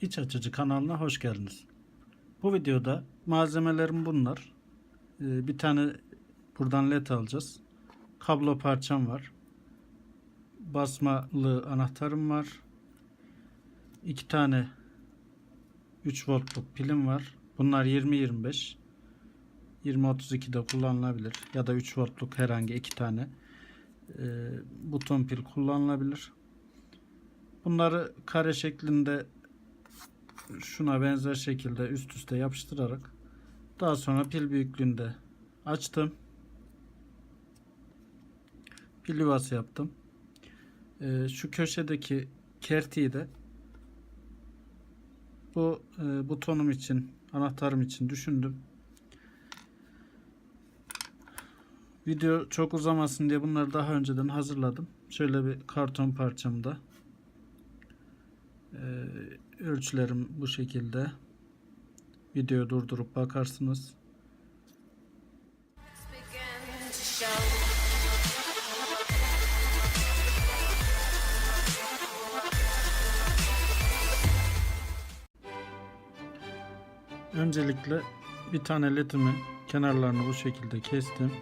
İç Açıcı kanalına hoş geldiniz. Bu videoda malzemelerim bunlar. Ee, Bir tane buradan led alacağız. Kablo parçam var. Basmalı anahtarım var. İki tane 3 voltluk pilim var. Bunlar 20-25. 20-32'de kullanılabilir. Ya da 3 voltluk herhangi iki tane e, buton pil kullanılabilir. Bunları kare şeklinde şuna benzer şekilde üst üste yapıştırarak daha sonra pil büyüklüğünde açtım. Pil yuvası yaptım. Ee, şu köşedeki kertiği de bu e, butonum için anahtarım için düşündüm. Video çok uzamasın diye bunları daha önceden hazırladım. Şöyle bir karton parçamda. Ee, ölçülerim bu şekilde. Videoyu durdurup bakarsınız. Öncelikle bir tane ledimin kenarlarını bu şekilde kestim.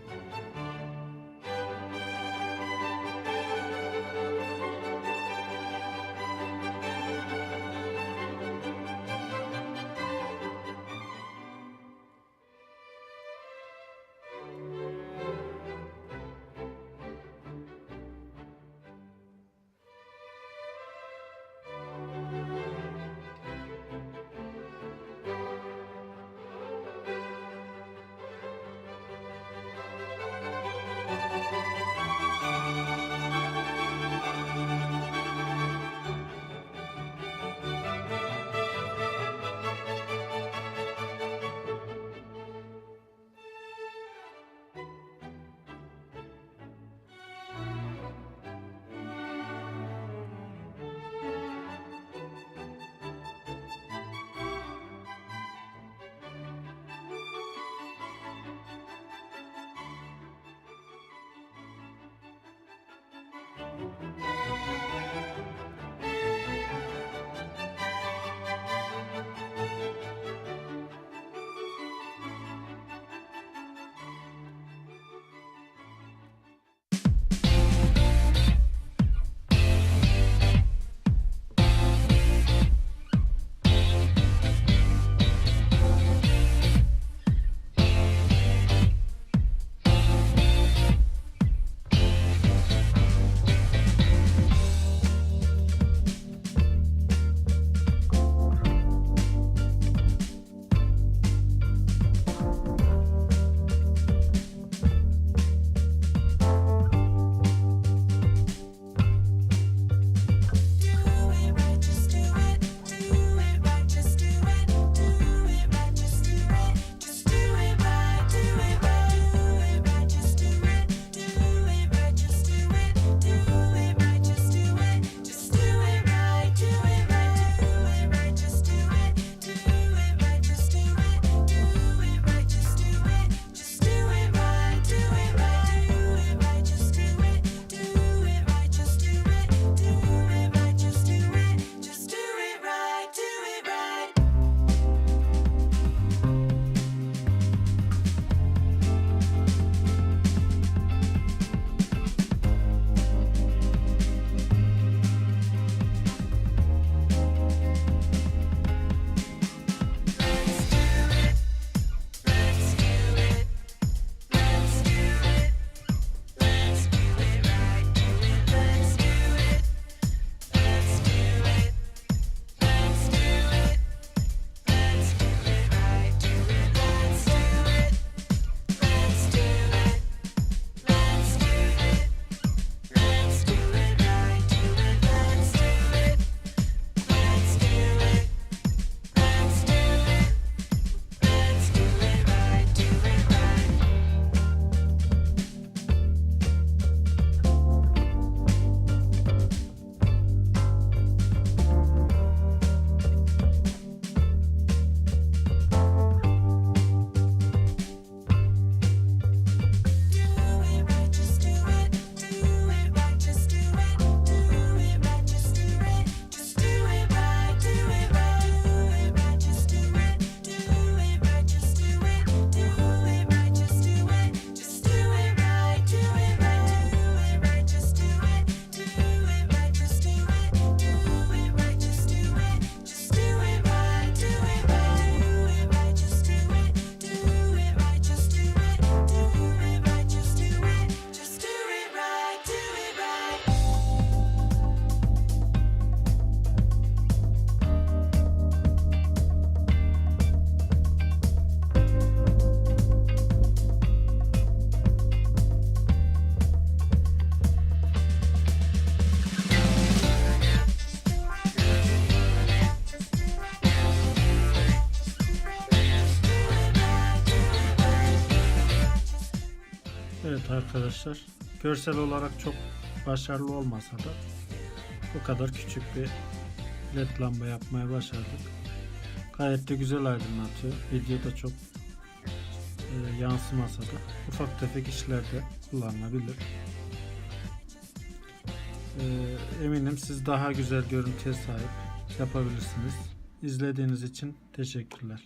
Arkadaşlar. Görsel olarak çok başarılı olmasa da bu kadar küçük bir led lamba yapmaya başardık. Gayet de güzel aydınlatıyor. Videoda çok e, yansımasa da ufak tefek işlerde kullanılabilir. E, eminim siz daha güzel görüntüye sahip yapabilirsiniz. İzlediğiniz için teşekkürler.